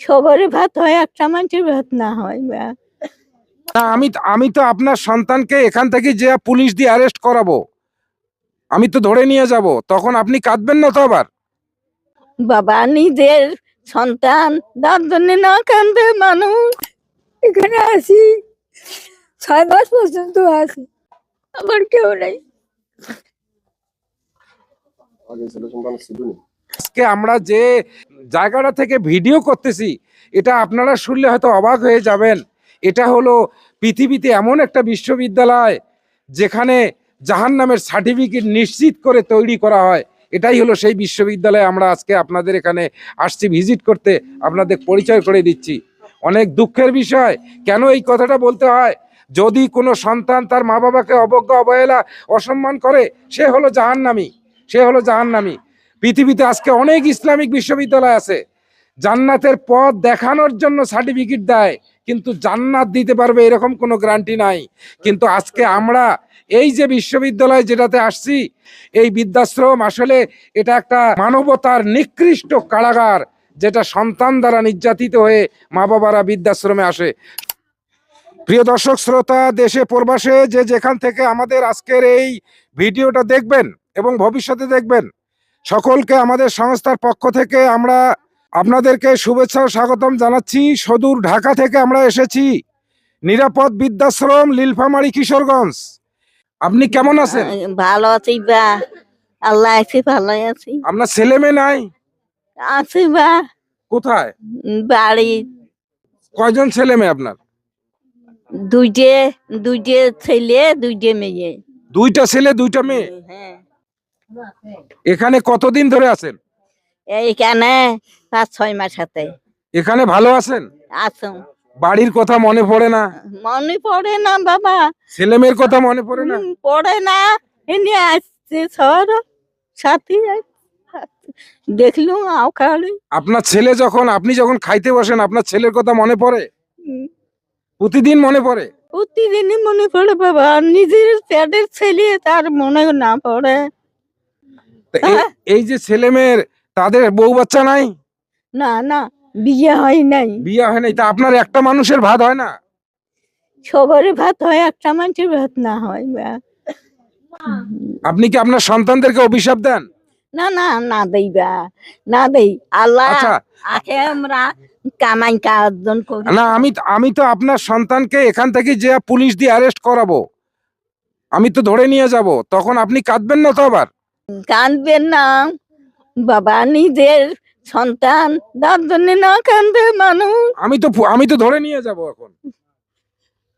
সবারই ভাত হয় একটা মানুষের ভাত না হয় বা। আমি আমি তো আপনার সন্তানকে এখান থেকে যে পুলিশ দিয়ে অ্যারেস্ট করাবো আমি তো ধরে নিয়ে যাব তখন আপনি কাঁদবেন না তো আবার? বাবা নিজের সন্তান তার জন্য না কান্দে মানুষ। এখানে আসি ছয় মাস পর্যন্ত আসি আমার কেউ নেই। আজকে আমরা যে জায়গাটা থেকে ভিডিও করতেছি, এটা আপনারা শুনলে হয়তো অবাক হয়ে যাবেন। এটা হলো পৃথিবীতে এমন একটা বিশ্ববিদ্যালয় যেখানে জাহান নামের সার্টিফিকেট নিশ্চিত করে তৈরি করা হয়। এটাই হলো সেই বিশ্ববিদ্যালয়ে। আমরা আজকে আপনাদের এখানে আসছি ভিজিট করতে। আপনাদের পরিচয় করে দিচ্ছি। অনেক দুঃখের বিষয়, কেন এই কথাটা বলতে হয়? যদি কোনো সন্তান তার মা বাবাকে অবজ্ঞা, অবহেলা, অসম্মান করে, সে হলো জাহান্নামী। সে হলো জাহান্নামী। পৃথিবীতে আজকে অনেক ইসলামিক বিশ্ববিদ্যালয় আছে। জান্নাতের পথ দেখানোর জন্য সার্টিফিকেট দেয়, কিন্তু জান্নাত দিতে পারবে এরকম কোনো গ্যারান্টি নাই। কিন্তু আজকে আমরা এই যে বিশ্ববিদ্যালয় যেটাতে আসছি, এই বৃদ্ধাশ্রম আসলে এটা একটা মানবতার নিকৃষ্ট কারাগার, যেটা সন্তান দ্বারা নির্যাতিত হয়ে মা বাবারা বৃদ্ধাশ্রমে আসে। প্রিয় দর্শক, শ্রোতা, দেশে, প্রবাসে যে যেখান থেকে আমাদের আজকের এই ভিডিওটা দেখবেন এবং ভবিষ্যতে দেখবেন সকলকে আমাদের সংস্থার পক্ষ থেকে আমরা আপনাদেরকে শুভেচ্ছা ও স্বাগতম জানাচ্ছি। সদূর ঢাকা থেকে আমরা এসেছি নিরাপদ বৃদ্ধাশ্রম লীলফামারী কিশোরগঞ্জ। আপনি কেমন আছেন? ভালো আছি বা। আল্লাহ আছি ভালো আছি। আপনার ছেলে মেয়ে নাই? আছি বা। কোথায়? বাড়ি। কয়জন ছেলে মেয়ে আপনার? দুইটে দুইটে ছেলে দুইটে মেয়ে। দুইটা ছেলে দুইটা মেয়ে? হ্যাঁ। এখানে কতদিন ধরে আছেন? এইখানে পাঁচ ছয় মাস হাতে। এখানে ভালো আছেন? আছো। বাড়ির কথা মনে পড়ে না? মনে পড়ে না বাবা। ছেলে মেয়ের কথা মনে পড়ে না? পড়ে না। এনে আসছে সর। সাথী দেখলু আও খালি আপনার ছেলে যখন আপনি যখন খাইতে বসেন আপনার ছেলের কথা মনে পড়ে? প্রতিদিন মনে পড়ে? প্রতিদিনই মনে পড়ে বাবা। নিজের পেটের ছেলে তার মনে না পড়ে। এই- যে ছেলে মেয়ের তাদের বউ বাচ্চা নাই? না না বিয়ে হয় নাই। বিয়ে হয় নাই তা আপনার একটা মানুষের ভাত হয় না? সবারই ভাত হয় একটা মানুষের ভাত না হয় আপনি কি আপনার সন্তানদেরকে অভিশাপ দেন? না না না দেই বা। না দেই। আল্লাহ আচ্ছা। আখে আমরা কামাই কার্জন করি। না আমি আমি তো আপনার সন্তানকে এখান থেকে যে পুলিশ দিয়ে অ্যারেস্ট করাবো আমি তো ধরে নিয়ে যাব তখন আপনি কাঁদবেন না তো আবার? কাঁদবেন না। বাবা নিজের সন্তান তার জন্য না কান্দে মানুষ। আমি তো আমি তো ধরে নিয়ে যাব এখন।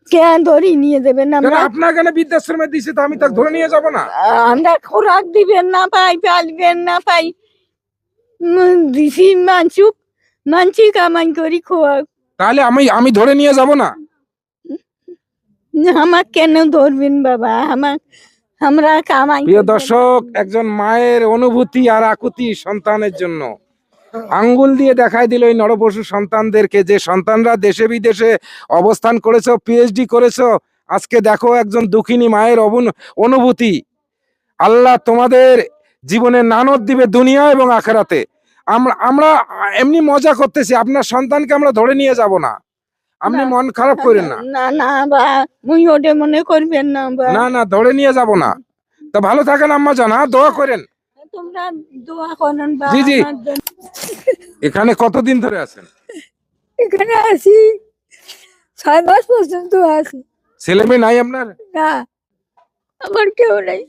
কে ধরি নিয়ে কেন আমরা? আপনার কেন বৃদ্ধাশ্রমে দিছে তো আমি তাকে ধরে নিয়ে যাব না? আমরা খোরাক দিবেন না পাই পালবেন না পাই দিছি মানসুক মানসি কামাই করি খোয়া তাহলে আমি আমি ধরে নিয়ে যাব না? আমার কেন ধরবেন বাবা? আমার আমরা কামাই প্রিয় দর্শক একজন মায়ের অনুভূতি আর আকুতি সন্তানের জন্য। আঙ্গুল দিয়ে দেখাই দিল এই নরপশু সন্তানদেরকে যে সন্তানরা দেশে বিদেশে অবস্থান করেছ পিএইচডি করেছ আজকে দেখো একজন দুঃখিনী মায়ের অবন- অনুভূতি। আল্লাহ তোমাদের জীবনে নানত দিবে দুনিয়া এবং আখেরাতে। আমরা আমরা এমনি মজা করতেছি আপনার সন্তানকে আমরা ধরে নিয়ে যাব না। আপনি মন খারাপ করেন না। না না বা মুই ওটা মনে করবেন না বা। না না ধরে নিয়ে যাব না। তো ভালো থাকেন আম্মা জানা দোয়া করেন। তোমরা দোয়া করেন বা জি, জি। এখানে কতদিন ধরে আছেন? এখানে আসি ছয় মাস পর্যন্ত আসি ছেলে মেয়ে নাই আপনার? না আমার কেউ নেই।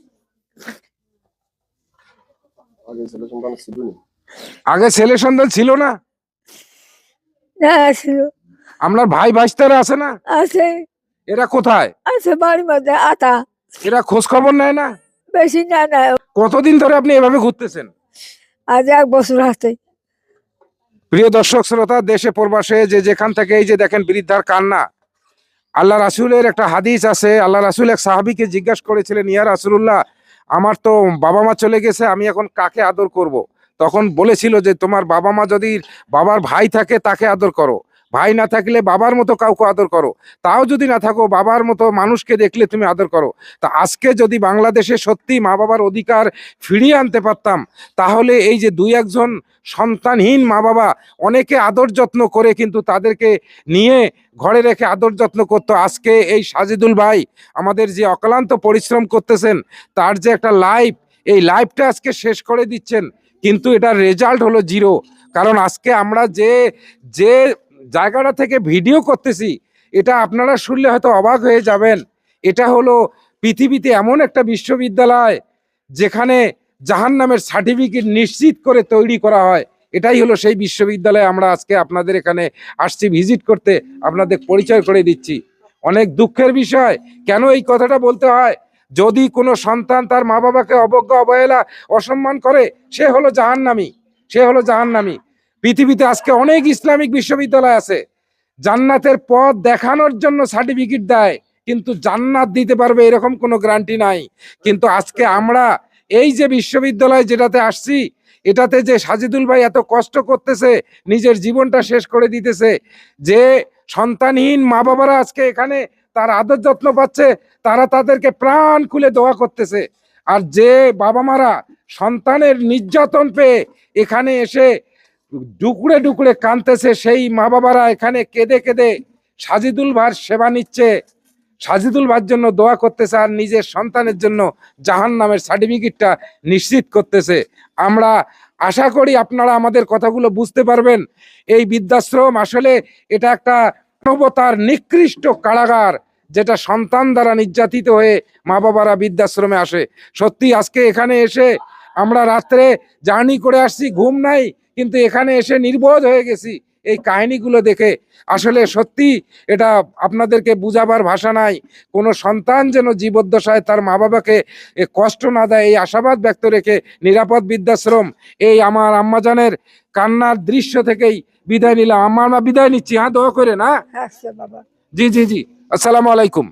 আগে ছেলে সন্তান ছিল না? না ছিল। আপনার ভাই ভাইস্তারা আছে না? আছে। এরা কোথায়? আছে বাড়ির মধ্যে আতা। এরা খোঁজ খবর নেয় না? বেশি না না। কতদিন ধরে আপনি এভাবে ঘুরতেছেন? আজ এক বছর আছে। প্রিয় দর্শক শ্রোতা দেশে প্রবাসে যে যেখান থেকে এই যে দেখেন বৃদ্ধার কান্না আল্লাহ রাসুলের একটা হাদিস আছে। আল্লাহ রাসুল এক সাহাবিকে জিজ্ঞাসা করেছিলেন ইয়া রাসুল্লাহ আমার তো বাবা মা চলে গেছে আমি এখন কাকে আদর করব। তখন বলেছিল যে তোমার বাবা মা যদি বাবার ভাই থাকে তাকে আদর করো। ভাই না থাকলে বাবার মতো কাউকে আদর করো। তাও যদি না থাকো, বাবার মতো মানুষকে দেখলে তুমি আদর করো। তা আজকে যদি বাংলাদেশে সত্যি মা বাবার অধিকার ফিরিয়ে আনতে পারতাম, তাহলে এই যে দুই একজন সন্তানহীন মা বাবা অনেকে আদর যত্ন করে কিন্তু তাদেরকে নিয়ে ঘরে রেখে আদর যত্ন করতো। আজকে এই সাজিদুল ভাই আমাদের যে অক্লান্ত পরিশ্রম করতেছেন, তার যে একটা লাইফ, এই লাইফটা আজকে শেষ করে দিচ্ছেন, কিন্তু এটার রেজাল্ট হলো জিরো। কারণ আজকে আমরা যে যে জায়গাটা থেকে ভিডিও করতেছি, এটা আপনারা শুনলে হয়তো অবাক হয়ে যাবেন। এটা হলো পৃথিবীতে এমন একটা বিশ্ববিদ্যালয় যেখানে জাহান নামের সার্টিফিকেট নিশ্চিত করে তৈরি করা হয়। এটাই হলো সেই বিশ্ববিদ্যালয়ে আমরা আজকে আপনাদের এখানে আসছি ভিজিট করতে, আপনাদের পরিচয় করে দিচ্ছি। অনেক দুঃখের বিষয়, কেন এই কথাটা বলতে হয়? যদি কোনো সন্তান তার মা বাবাকে অবজ্ঞা, অবহেলা, অসম্মান করে, সে হলো জাহান্নামী, সে হলো জাহান্নামী। পৃথিবীতে আজকে অনেক ইসলামিক বিশ্ববিদ্যালয় আছে। জান্নাতের পথ দেখানোর জন্য সার্টিফিকেট দেয়, কিন্তু জান্নাত দিতে পারবে এরকম কোনো গ্যারান্টি নাই। কিন্তু আজকে আমরা এই যে বিশ্ববিদ্যালয় যেটাতে আসছি, এটাতে যে সাজিদুল ভাই এত কষ্ট করতেছে, নিজের জীবনটা শেষ করে দিতেছে, যে সন্তানহীন মা বাবারা আজকে এখানে তার আদর যত্ন পাচ্ছে, তারা তাদেরকে প্রাণ খুলে দোয়া করতেছে। আর যে বাবা মারা সন্তানের নির্যাতন পেয়ে এখানে এসে ডুকরে ডুকরে কাঁদতেছে সেই মা বাবারা এখানে কেঁদে কেঁদে সাজিদুল ভার সেবা নিচ্ছে। সাজিদুল ভার জন্য দোয়া করতেছে আর নিজের সন্তানের জন্য জাহান নামের সার্টিফিকেটটা নিশ্চিত করতেছে। আমরা আশা করি আপনারা আমাদের কথাগুলো বুঝতে পারবেন। এই বৃদ্ধাশ্রম আসলে এটা একটা মানবতার নিকৃষ্ট কারাগার, যেটা সন্তান দ্বারা নির্যাতিত হয়ে মা বাবারা বৃদ্ধাশ্রমে আসে। সত্যি আজকে এখানে এসে আমরা রাত্রে জার্নি করে আসছি, ঘুম নাই। কিন্তু এখানে এসে নির্বোধ হয়ে গেছি এই কাহিনীগুলো দেখে। আসলে সত্যি এটা আপনাদেরকে বুঝাবার ভাষা নাই। কোনো সন্তান যেন জীবদ্দশায় তার মা বাবাকে কষ্ট না দেয় এই আশাবাদ ব্যক্ত রেখে নিরাপদ বৃদ্ধাশ্রম এই আমার আম্মাজানের কান্নার দৃশ্য থেকেই বিদায় নিলাম। আমার মা বিদায় নিচ্ছি হ্যাঁ দোয়া করে না? আচ্ছা জি জি জি। আসসালামু আলাইকুম।